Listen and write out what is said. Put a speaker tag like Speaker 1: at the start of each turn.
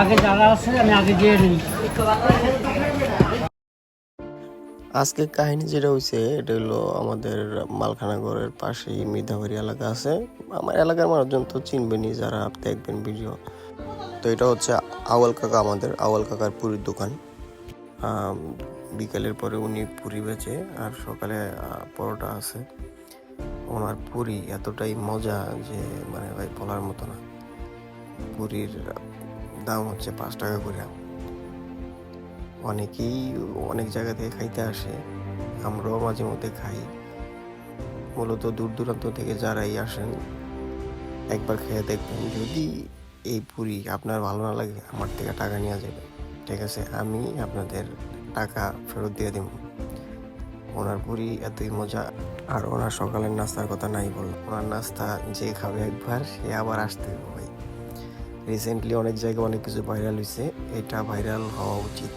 Speaker 1: আগে যারা আছে, আমি আগে
Speaker 2: কাহিনী যেটা হয়েছে এটা হলো আমাদের মালখানাগড়ের পাশেই মৃধাবাড়ি এলাকা আছে। আমার এলাকার মানুষজন তো চিনবেনই যারা দেখবেন ভিডিও। তো এটা হচ্ছে আওয়াল কাকা, আমাদের আওয়াল কাকার পুরীর দোকান। বিকালের পরে উনি পুরি বেচে আর সকালে পরোটা আছে। ওনার পুরি এতটাই মজা যে মানে ভাই বলার মতো না। পুরীর দাম হচ্ছে পাঁচ টাকা করে। অনেকেই অনেক জায়গা থেকে খাইতে আসে, আমরাও মাঝে মধ্যে খাই। মূলত দূর দূরান্ত থেকে যারাই আসেন, একবার খেয়ে দেখবেন, যদি এই পুরি আপনার ভালো না লাগে, আমার থেকে টাকা নিয়ে যাবে। ঠিক আছে, আমি আপনাদের টাকা ফেরত দিয়ে দিব। ওনার পুরি এতই মজা, আর ওনার সকালের নাস্তার কথা নাই বললাম। ওনার নাস্তা যে খাবে একবার, সে আবার আসতে হবে। রিসেন্টলি অনেক জায়গায় অনেক কিছু ভাইরাল হয়েছে এটা ভাইরাল হওয়া উচিত।